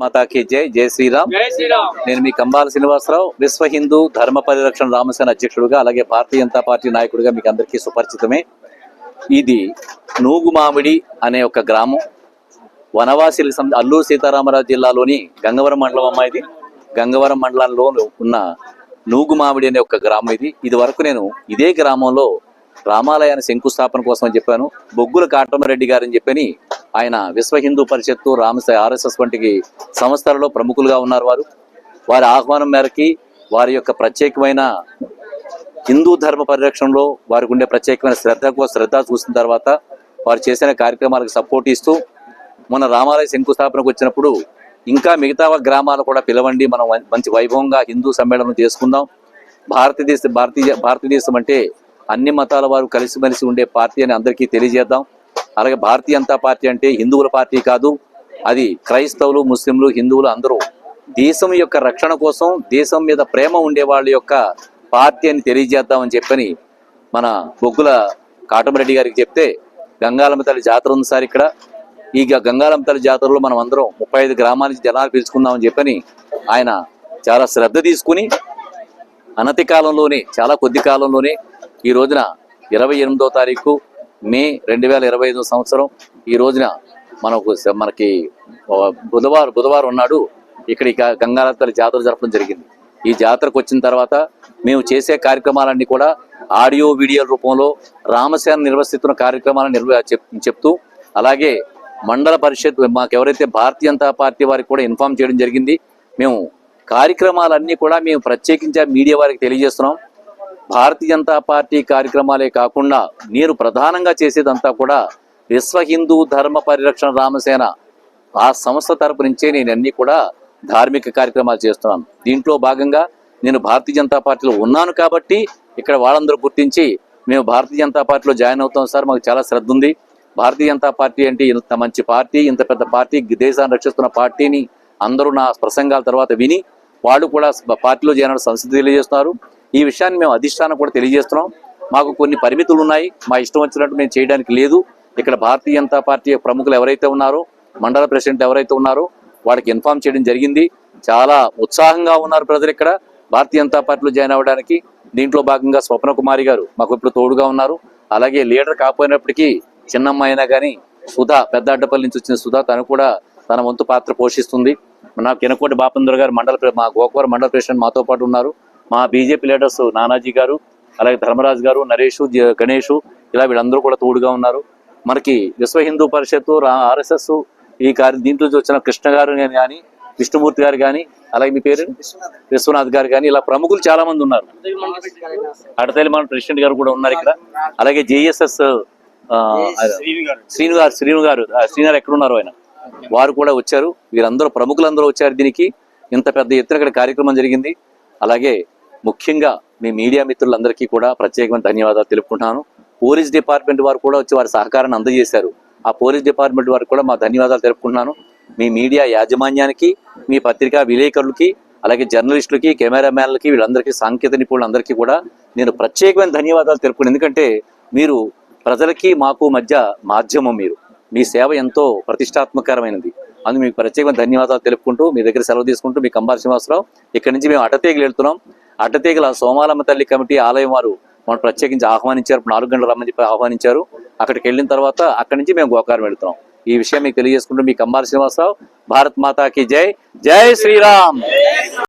మాతాకి జై జై శ్రీరామ్. జై శ్రీరామ్. నేను మీ కంబాల శ్రీనివాసరావు విశ్వ హిందూ ధర్మ పరిరక్షణ రామసేన అధ్యక్షుడుగా అలాగే భారతీయ జనతా పార్టీ నాయకుడిగా మీకు అందరికీ సుపరిచితమే. ఇది నూగు మామిడి అనే ఒక గ్రామం. వనవాసిల అల్లూరు సీతారామరాజు జిల్లాలోని గంగవరం మండలం అమ్మా ఇది. గంగవరం మండలంలో ఉన్న నూగు మామిడి అనే ఒక గ్రామం ఇది. ఇది వరకు నేను ఇదే గ్రామంలో రామాలయాన్ని శంకుస్థాపన కోసం అని చెప్పాను. బొగ్గుల కాటమరెడ్డి గారని చెప్పని ఆయన విశ్వ హిందూ పరిషత్తు రామస ఆర్ఎస్ఎస్ వంటి సంస్థలలో ప్రముఖులుగా ఉన్నారు వారు. వారి ఆహ్వానం మేరకి వారి యొక్క ప్రత్యేకమైన హిందూ ధర్మ పరిరక్షణలో వారికి ఉండే ప్రత్యేకమైన శ్రద్ధకు శ్రద్ధ చూసిన తర్వాత వారు చేసిన కార్యక్రమాలకు సపోర్ట్ ఇస్తూ మన రామాలయ శంకుస్థాపనకు వచ్చినప్పుడు ఇంకా మిగతా గ్రామాలు కూడా పిలవండి మనం మంచి వైభవంగా హిందూ సమ్మేళనం చేసుకుందాం. భారతదేశ భారతీయ భారతదేశం అంటే అన్ని మతాల వారు కలిసిమెలిసి ఉండే పార్టీ అని అందరికీ తెలియజేద్దాం. అలాగే భారతీయ జనతా పార్టీ అంటే హిందువుల పార్టీ కాదు అది క్రైస్తవులు ముస్లింలు హిందువులు అందరూ దేశం యొక్క రక్షణ కోసం దేశం మీద ప్రేమ ఉండే వాళ్ళ యొక్క పార్టీ అని తెలియజేద్దామని చెప్పని మన బొగ్గుల కాటమరెడ్డి గారికి చెప్తే గంగాలమ్మ తల్లి జాతర ఉంది సార్ ఇక్కడ. ఈ గ- గంగాలమ్మ తల్లి జాతరలో మనం అందరం ముప్పై ఐదు గ్రామాల జనాలు పిలుచుకుందామని చెప్పని ఆయన చాలా శ్రద్ధ తీసుకుని అనతి కాలంలోనే చాలా కొద్ది కాలంలోనే ఈ రోజున ఇరవై ఎనిమిదో తారీఖు మే రెండు వేల ఇరవై ఐదో సంవత్సరం ఈ రోజున మనకు మనకి బుధవారం బుధవారం ఉన్నాడు ఇక్కడ ఇక గంగారత్తల జాతర జరపడం జరిగింది. ఈ జాతరకు వచ్చిన తర్వాత మేము చేసే కార్యక్రమాలన్నీ కూడా ఆడియో వీడియో రూపంలో రామసేన నిర్వహిస్తున్న కార్యక్రమాలను నిర్వ చెప్- చెప్తూ అలాగే మండల పరిషత్ మాకు ఎవరైతే భారతీయ జనతా పార్టీ వారికి కూడా ఇన్ఫార్మ్ చేయడం జరిగింది. మేము కార్యక్రమాలన్నీ కూడా మేము ప్రత్యేకించి మీడియా వారికి తెలియజేస్తున్నాం. భారతీయ జనతా పార్టీ కార్యక్రమాలే కాకుండా నేను ప్రధానంగా చేసేదంతా కూడా విశ్వ హిందూ ధర్మ పరిరక్షణ రామసేన. ఆ సంస్థ తరపు నుంచే నేను అన్ని కూడా ధార్మిక కార్యక్రమాలు చేస్తున్నాను. దీంట్లో భాగంగా నేను భారతీయ జనతా పార్టీలో ఉన్నాను కాబట్టి ఇక్కడ వాళ్ళందరూ గుర్తించి మేము భారతీయ జనతా పార్టీలో జాయిన్ అవుతాం సార్ మాకు చాలా శ్రద్ధ ఉంది. భారతీయ జనతా పార్టీ అంటే ఇంత మంచి పార్టీ ఇంత పెద్ద పార్టీ దేశాన్ని రక్షిస్తున్న పార్టీని అందరూ నా ప్రసంగాల తర్వాత విని వాళ్ళు కూడా పార్టీలో చేయాలని సంస్థ తెలియజేస్తున్నారు. ఈ విషయాన్ని మేము అధిష్టానం కూడా తెలియజేస్తున్నాం. మాకు కొన్ని పరిమితులు ఉన్నాయి. మా ఇష్టం వచ్చినట్టు మేము చేయడానికి లేదు. ఇక్కడ భారతీయ జనతా పార్టీ ప్రముఖులు ఎవరైతే ఉన్నారో మండల ప్రెసిడెంట్ ఎవరైతే ఉన్నారో వాడికి ఇన్ఫార్మ్ చేయడం జరిగింది. చాలా ఉత్సాహంగా ఉన్నారు ప్రజలు ఇక్కడ. భారతీయ జనతా పార్టీలో జాయిన్ అవ్వడానికి దీంట్లో భాగంగా స్వప్న కుమారి గారు మాకు ఇప్పుడు తోడుగా ఉన్నారు. అలాగే లీడర్ కాకపోయినప్పటికీ చిన్నమ్మ అయినా కానీ సుధా పెద్ద అడ్డపల్లి నుంచి వచ్చిన సుధా తను కూడా తన వంతు పాత్ర పోషిస్తుంది. నాకు కినకోటి బాపందర్ గారు మండల మా గోకవరం మండల ప్రెసిడెంట్ మాతో పాటు ఉన్నారు. మా బీజేపీ లీడర్స్ నానాజీ గారు అలాగే ధర్మరాజు గారు నరేష్ గణేష్ ఇలా వీళ్ళందరూ కూడా తోడుగా ఉన్నారు. మనకి విశ్వ హిందూ పరిషత్తు ఆర్ఎస్ఎస్ ఈ కార్య దీంట్లో వచ్చిన కృష్ణ గారు కానీ విష్ణుమూర్తి గారు కానీ అలాగే మీ పేరు? విశ్వనాథ్. గారు కానీ ఇలా ప్రముఖులు చాలా మంది ఉన్నారు. అడతలి మన ప్రెసిడెంట్ గారు కూడా ఉన్నారు ఇక్కడ. అలాగే జేఎస్ఎస్ శ్రీను గారు. శ్రీను గారు ఆ, శ్రీను గారు ఎక్కడ ఉన్నారు ఆయన వారు కూడా వచ్చారు. వీరందరూ ప్రముఖులందరూ వచ్చారు దీనికి. ఇంత పెద్ద ఎత్తున ఇక్కడ కార్యక్రమం జరిగింది. అలాగే ముఖ్యంగా మీ మీడియా మిత్రులందరికీ కూడా ప్రత్యేకమైన ధన్యవాదాలు తెలుపుకుంటున్నాను. పోలీస్ డిపార్ట్మెంట్ వారు కూడా వచ్చి వారి సహకారాన్ని అందజేశారు. ఆ పోలీస్ డిపార్ట్మెంట్ వారికి కూడా మా ధన్యవాదాలు తెలుపుకుంటున్నాను. మీ మీడియా యాజమాన్యానికి మీ పత్రికా విలేకరులకి అలాగే జర్నలిస్టులకి కెమెరామ్యాన్లకి వీళ్ళందరికీ సాంకేతిక నిపుణులందరికీ కూడా నేను ప్రత్యేకమైన ధన్యవాదాలు తెలుపుకున్నాను. ఎందుకంటే మీరు ప్రజలకి మాకు మధ్య మాధ్యమం మీరు. మీ సేవ ఎంతో ప్రతిష్టాత్మకరమైనది. అందుకు మీకు ప్రత్యేకమైన ధన్యవాదాలు తెలుపుకుంటూ మీ దగ్గర సెలవు తీసుకుంటూ మీ కంబాల శ్రీనివాసరావు ఇక్కడి నుంచి మేము అడ్డతీగలు వెళ్తున్నాం. అడ్డతీగల సోమాలమ్మ తల్లి కమిటీ ఆలయం వారు మనం ప్రత్యేకించి ఆహ్వానించారు. నాలుగు గంటల రమ్మని చెప్పి ఆహ్వానించారు. అక్కడికి వెళ్ళిన తర్వాత అక్కడి నుంచి మేము గోకారం వెళుతున్నాం. ఈ విషయం మీకు తెలియజేసుకుంటూ మీ కంబాల శ్రీనివాసరావు భారత్ మాతాకి జై. జై శ్రీరామ్!